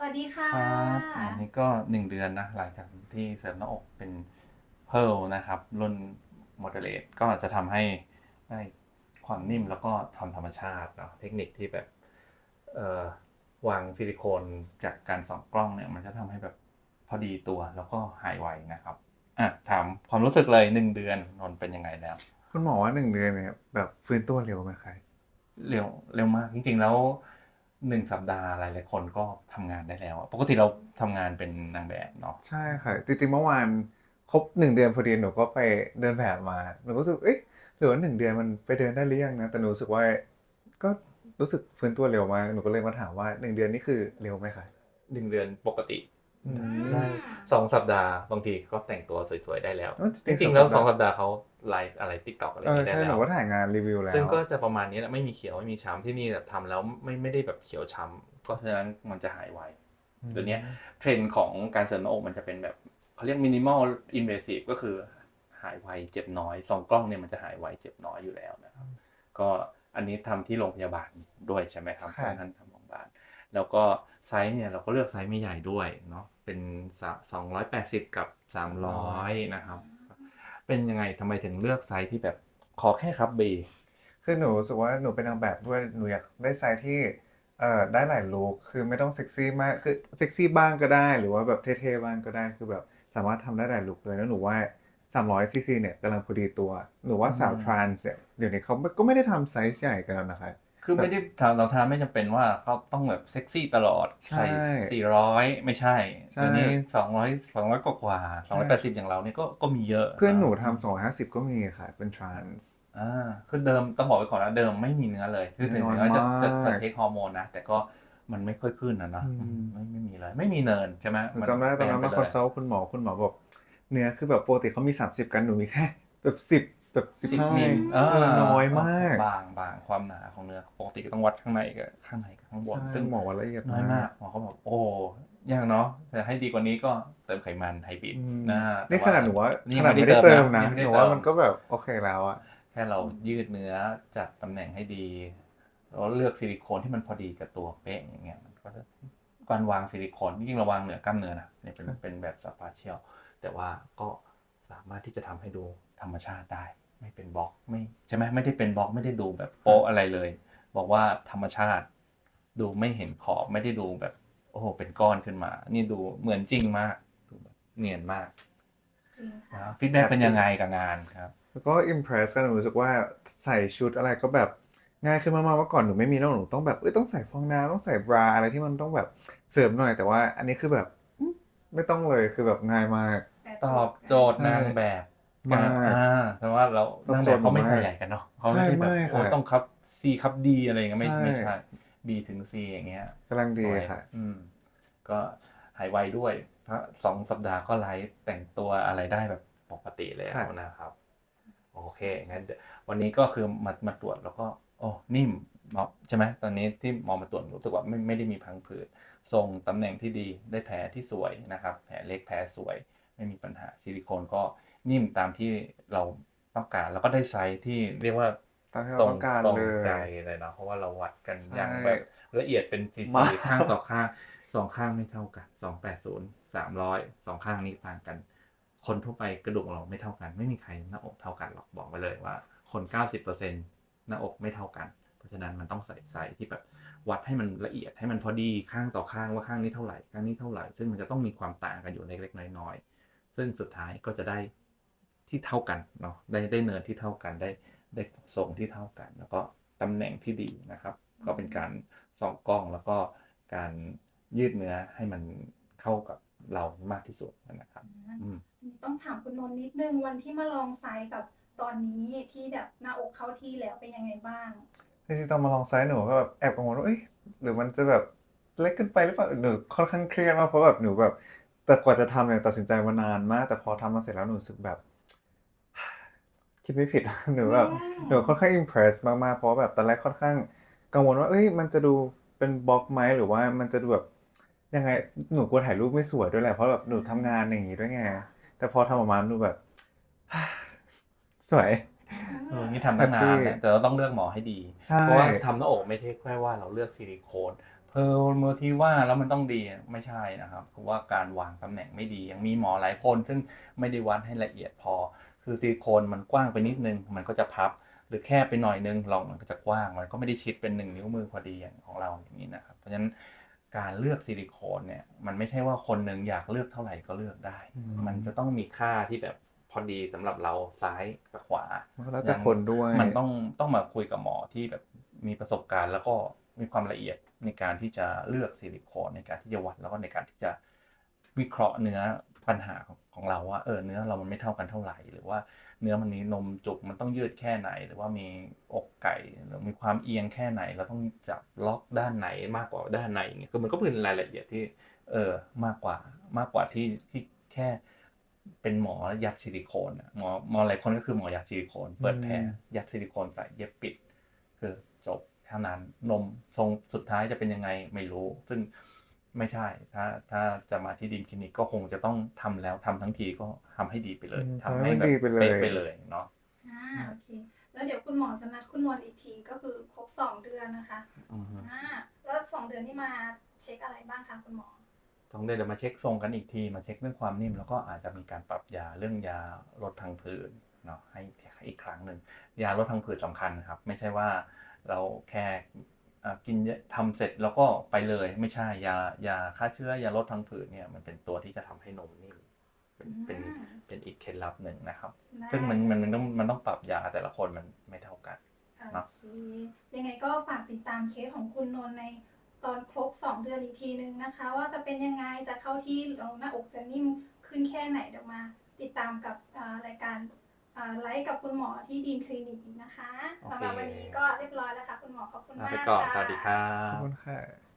สวัสดีค่ะครับอันนี้ก็หนึ่งเดือนนะหลังจากที่เสริมหน้าอกเป็นเพิร์ลนะครับ รุ่นโมเดเลตก็จะทำให้ได้ความนิ่มแล้วก็ความธรรมชาติเนาะเทคนิคที่แบบเอ่อวางซิลิโคนจากการส่องกล้องเนี่ยมันจะทำให้แบบพอดีตัวแล้วก็หายไวนะครับอะถามความรู้สึกเลยหนึ่งเดือนนนท์เป็นยังไงแล้วคุณหมอว่าหนึ่งเดือนเนี่ยแบบฟื้นตัวเร็วไหมครับเร็วเร็วมากจริงๆแล้ว หนึ่งสัปดาห์หลายๆคนก็ทำงานได้แล้วอะปกติเราทำงานเป็นนางแบบเนาะใช่ค่ะจริงๆเมื่อวานครบหนึ่งเดือนพอดีหนูก็ไปเดินแบบมาหนูก็รู้สึกเอ๊ะหรือว่าหนึ่งเดือนมันไปเดินได้หรือยังนะแต่หนูรู้สึกว่าก็รู้สึกฟื้นตัวเร็วมากหนูก็เลยมาถามว่าหนึ่งเดือนนี่คือเร็วไหมคะหนึ่งเดือนปกติอืม ได้สองสัปดาห์บางทีก็แต่งตัวสวยๆได้แล้วเอ้ยจริงๆแล้วสองสัปดาห์เขาไลฟ์อะไรติ๊กต็อกอะไรอเอย่างอนี้ได้ใช่หแล้นูวก็ถ่ายงานรีวิวแล้ว ซึ่งก็จะประมาณนี้แหละไม่มีเขียวไม่มีช้ำที่นี่แบบทำแล้วไม่ไม่ได้แบบเขียวช้ำก็ฉะนั้นมันจะหายไวตัวเนี้ยเทรนด์ของการเสริมหน้าอกมันจะเป็นแบบเขาเรียกมินิมอลอินเวสีฟก็คือหายไวเจ็บน้อยสองกล้องเนี่ยมันจะหายไวเจ็บน้อยอยู่แล้วนะครับ ก็อันนี้ทำที่โรงพยาบาลด้วยใช่ไหมครับค่ะท่านทำโรงพยาบาล แล้วก็ไซส์เนี่ยเราก็เลือกไซส์ไม่ใหญ่ด้วยเนาะเป็นสองร้อยแปดสิบกับสามร้อยนะครับ เป็นยังไงทำไมถึงเลือกไซส์ที่แบบขอแค่ครับเบคือหนูรู้สึกว่าหนูเป็นนางแบบด้วยหนูอยากได้ไซส์ที่เอ่อได้หลายลุคคือไม่ต้องเซ็กซี่มากคือเซ็กซี่บ้างก็ได้ หรือว่าแบบเท่ๆบ้างก็ได้คือแบบสามารถทำได้หลายลุคเลยแล้วหนูว่า300ซีซีเนี่ยกำลังพอดีตัว หนูว่าสาวอืมทรานส์เนี่ยเดี๋ยวนี้เขาก็ไม่ได้ทำไซส์ใหญ่กันแล้วนะคะ คือไม่ได้ทำเราทำไม่จำเป็นว่าเขาต้องแบบเซ็กซี่ตลอดใช่ใส่สี่ร้อยไม่ใช่ใช่ตัวนี้สองร้อยสองร้อยกว่าสองร้อยแปดสิบอย่างเราเนี่ยก็ก็มีเยอะ เพื่อนหนูทำ250ก็มีค่ะ เป็นทรานส์อ่าคือเดิมต้องบอกไว้ก่อนนะเดิมไม่มีเนื้อเลย คือถึงแม้ว่าจะน้อยมากจะจะเทคฮอร์โมนนะ แต่ก็มันไม่ค่อยขึ้นนะนะอืมอืมไม่ไม่มีเลยไม่มีเนินใช่ไหมหนูจำได้ตอนนั้นมาแปลคอนไปซัลท์คุณหมอคุณหมอบอกเนื้อคือแบบปกติเขามี30กันหนูมีแค่แบบ10 แบบสิบ15มิลเออน้อยมาก บางบางความหนาของเนื้อปกติก็ต้องวัดข้างในกับข้างในกับข้างบนใช่ซึ่งหมอว่าละเอียดน้อยมากหมอเขาบอกโอ้ยากเนาะแต่ให้ดีกว่านี้ก็เติมไขมันไฮบริดอืมนะนี่แต่ขนาดหนูว่านี่ขนาดไม่ไม่ได้ได้เติเติมมนะนะนี่ไม่ได้หนูว่าเติมมันก็แบบโอเคแล้วอะแค่เรายืดเนื้อจัดตำแหน่งให้ดีแล้วเลือกซิลิโคนที่มันพอดีกับตัวเป๊ะอย่างเงี้ยมันก็จะการวางซิลิโคนจริงๆเราวางเหนือกล้ามเนื้อนะเนี่ยเป็นเป็นแบบสปาเชียลแต่ว่าก็สามารถที่จะทำให้ดูธรรมชาติได้ ไม่เป็นบล็อกไม่ใช่ไหมไม่ได้เป็นบล็อกไม่ได้ดูแบบโป๊ะอะไรเลย บอกว่าธรรมชาติ ดูไม่เห็นขอบไม่ได้ดูแบบ โอ้โหเป็นก้อนขึ้นมา นี่ดูเหมือนจริงมากดูแบบเนียนมากจริงค่ะฟีดแบ็กเป็นยังไงกับงานครับแล้วก็อิมเพรสกันหนูรู้สึกว่าใส่ชุดอะไรก็แบบง่ายขึ้นมากๆเมื่อก่อนหนูไม่มีแล้วหนูต้องแบบเอ้ยต้องใส่ฟองน้ำต้องใส่บราอะไรที่มันต้องแบบเสริมหน่อย แต่ว่าอันนี้คือแบบอืมไม่ต้องเลยคือแบบง่ายมาก ตอบโจทย์ใช่นางแบบ มากอ่าแต่ว่าเราตอบนางโจแบทบย์เขาไม่มากขยายกันเนาะเขาไม่ได้แบบใช่ไม่โอ้ค่ะต้องครับ C ครับ D อะไรอย่างเงี้ยไม่ใช่ไม่ใช่ B ถึง C อย่างเงี้ยกำลังดีสวยค่ะอืมก็หายไวด้วยเพราะสองสัปดาห์ก็ไลฟ์แต่งตัวอะไรได้แบบปกติแล้วค่ะนะครับ โอเคงั้นเดี๋ยววันนี้ก็คือมามาตรวจแล้วก็โอ้นิ่มเนาะใช่ไหมตอนนี้ที่หมอมาตรวจรู้สึกว่าไม่ไม่ได้มีพังผืดทรงตำแหน่งที่ดีได้แผลที่สวยนะครับ แผลเล็กแผลสวย ไม่มีปัญหาซิลิโคนก็ นิ่มตามที่เราต้องการ แล้วก็ได้ไซส์ที่เรียกว่าตามที่ตเรารงต้องการตรงเลย ใจเลยเนาะเพราะว่าเราวัดกันใช่อย่างแบบละเอียดเป็นซีมา ซีกข้างต่อข้างสองข้างไม่เท่ากันสองแปดศูนย์สามร้อยสองข้างนี้ต่างกัน คนทั่วไปกระดูกเราไม่เท่ากัน ไม่มีใครหน้าอกเท่ากันหรอกบอกไปเลยว่า คนเก้าสิบเปอร์เซ็นหน้าอกไม่เท่ากัน เพราะฉะนั้นมันต้องใส่ไซส์ที่แบบวัดให้มันละเอียดให้มันพอดีข้างต่อข้างว่าข้างนี้เท่าไหร่ข้างนี้เท่าไหร่ ซึ่งมันจะต้องมีความต่างกันอยู่เล็กๆน้อยๆ ซึ่งสุดท้ายก็จะได้ ที่เท่ากันเนาะได้ได้เนินที่เท่ากันได้ได้ทรงที่เท่ากัน แล้วก็ตำแหน่งที่ดีนะครับ ก็เป็นการส่องกล้องแล้วก็การยืดเนื้อให้มันเข้ากับเรามากที่สุดนะครับอืมต้องถามคุณนนท์นิดนึงวันที่มาลองไซส์กับตอนนี้ที่แบบหน้าอกเข้าที่แล้วเป็นยังไงบ้างจริงๆตอนมาลองไซส์หนูก็แบบแอบกังวลว่าเอ้ยหรือมันจะแบบเล็กเกินไปหรือเปล่าหนูค่อนข้างเครียดมากเพราะแบบหนูแบบแต่กว่าจะทำเนี่ยตัดสินใจมานานมาก แต่พอทำมาเสร็จแล้วหนูรู้สึกแบบ คิดไม่ผิด หนูแบบอืมหนูค่อนข้างอิมเพรสมากๆ เพราะว่าแบบตอนแรกค่อนข้างกังวลว่าเอ้ยมันจะดูเป็นบล็อกไหมหรือว่ามันจะดูแบบยังไงหนูกลัวถ่ายรูปไม่สวยด้วยแหละเพราะแบบหนูทำงานอย่างงี้ด้วยไงแต่พอทำออกมาหนูแบบ สวย เออนี่ทำตั้งนานแฮปปี้แหละแต่เราต้องเลือกหมอให้ดี ใช่ เพราะว่าทำหน้าอกไม่ใช่แค่ว่าเราเลือกซิลิโคนเพอร์เมอร์ที่ว่าแล้วมันต้องดีไม่ใช่นะครับ เพราะว่าการวางตำแหน่งไม่ดียังมีหมอหลายคน ซึ่งไม่ได้วัดให้ละเอียดพอ คือซิลิโคนมันกว้างไปนิดนึง มันก็จะพับ หรือแค่ไปหน่อยนึงลองมันก็จะกว้าง มันก็ไม่ได้ชิดเป็นหนึ่งนิ้วมือพอดีอย่างของเราอย่างนี้นะครับ เพราะฉะนั้นการเลือกซิลิโคนเนี่ยมันไม่ใช่ว่าคนหนึ่งอยากเลือกเท่าไหร่ก็เลือกได้อืมมันจะต้องมีค่าที่แบบพอดีสำหรับเราซ้ายกับขวามันก็แล้วแต่คนด้วยมันต้องต้องมาคุยกับหมอที่แบบมีประสบการณ์แล้วก็มีความละเอียดในการที่จะเลือกซิลิโคนในการที่จะวัดแล้วก็ในการที่จะ วิเคราะห์เนื้อปัญหาของของเราว่าเออเนื้อเรามันไม่เท่ากันเท่าไหร่ หรือว่าเนื้อมันนี้นมจุกมันต้องยืดแค่ไหน หรือว่ามีอกไก่หรือมีความเอียงแค่ไหน เราต้องจับล็อกด้านไหนมากกว่าด้านไหนอย่างเงี้ยคือมันก็เป็นรายละเอียดที่เออมากกว่ามากกว่าที่ที่แค่เป็นหมอยัดซิลิโคนอะหมอหมอหลายคนก็คือหมอยัดซิลิโคนเปิดแผลอืมยัดซิลิโคนใส่เย็บปิด คือจบเท่านั้นนมทรงสุดท้ายจะเป็นยังไงไม่รู้ ซึ่ง ไม่ใช่ ถ้าถ้าจะมาที่ดีมคลินิกก็คงจะต้องทำแล้วทำทั้งทีก็ทำให้ดีไปเลยอืมทำให้ทำให้แบบดีไปเลยเป๊ะไปเลยเนาะอ่าโอเคแล้วเดี๋ยวคุณหมอจะนัดคุณนวลอีกทีก็คือครบสองเดือนนะคะอือฮึอ่าแล้วสองเดือนที่มาเช็คอะไรบ้างคะคุณหมอสองเดือนเดี๋ยวมาเช็คทรงกันอีกทีมาเช็คเรื่องความนิ่มแล้วก็อาจจะมีการปรับยาเรื่องยาลดพังผืดเนาะให้อีกครั้งหนึ่งยาลดพังผืดสำคัญนะครับ ไม่ใช่ว่าเราแค่เอ่อ กินเยอะทำเสร็จแล้วก็ไปเลยไม่ใช่ยายาฆ่าเชื้อยาลดพังผืดเนี่ยมันเป็นตัวที่จะทำให้นมนิ่มเป็นเป็นอืมเป็นอีกเคล็ดลับหนึ่งนะครับได้ซึ่งมันมันมันต้องมันต้องปรับยาแต่ละคนมันไม่เท่ากันโอเคยังไงก็ฝากติดตามเคสของคุณนนท์ในตอนครบ 2 เดือนอีกทีนึงนะคะ ว่าจะเป็นยังไงจะเข้าที่แล้วหน้าอกจะนิ่มขึ้นแค่ไหนเดี๋ยวมา ติดตามกับอ่ารายการอ่า ไลฟ์กับคุณหมอที่ดีมคลินิกอีกนะคะโอเคสำหรับวันนี้ก็เรียบร้อยแล้วค่ะคุณหมอขอบคุณลามากไปก่อนค่ะสวัสดีครัขอบบ คุณค่ะ